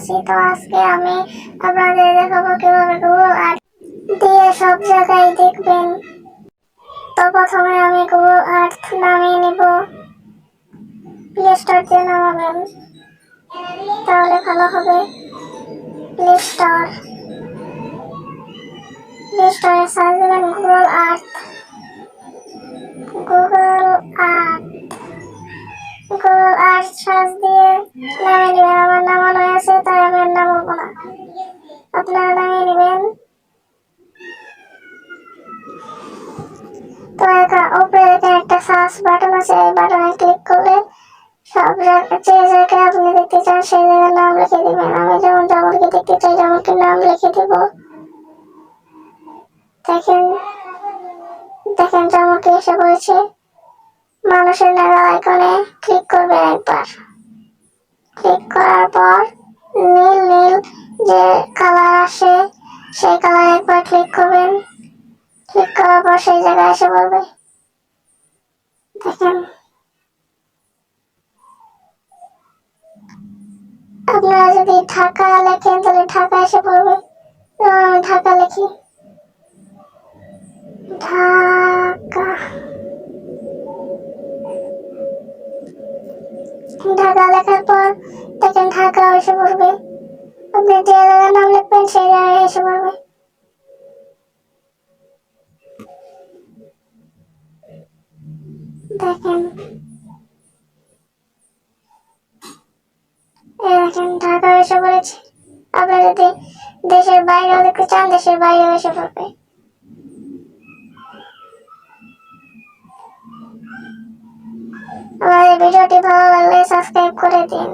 আছি। তো আজকে আমি আপনাদের দেখাবো কীভাবে গুগল আর্ট দিয়ে সব জায়গায় দেখবেন। তো প্রথমে আমি গুগল আর্ট নামিয়ে নিব। প্লে স্টোর দিয়ে নামাবেন। তাহলে ভালো হবে। প্লে স্টোর প্লে স্টোরে সার্চ দেবেন Google art Google art Google art search দিয়ে নামিয়ে নেবেন তো একা উপরে এখানে একটা সার্চ বাটন আছে, এই বাটনে ক্লিক করলে সব যে জায়গায় আপনি দেখতে চান, সেই জায়গার নাম লিখে দিবেন। আমি যেমন জামলকে দেখতে চাই জামলকের নাম লিখে দিব। দেখেন দেখেন জামলকে এসে পড়েছে মানুষের নাগাল আইকনে ক্লিক করবেন একবার। ক্লিক করার পর নীল নীল যে কালার আসে, সেই কালার একবার ক্লিক করবেন। ক্লিক করার পর সেই জায়গায় এসে পড়বে দেখেন। আপনারা যদি ঢাকা লেখেন, তাহলে ঢাকা এসে পড়বে ঢাকা লিখি। ঢাকা। ঢাকা লেখার পর দেখেন ঢাকা এসে পড়বে আপনি যে ঢাকা এসে পড়েছে আপনি যদি দেশের বাইরেও দেখতে চান, দেশের বাইরেও এসে পড়বে আমাদের ভিডিওটি ভালো লাগলে সাবস্ক্রাইব করে দিন।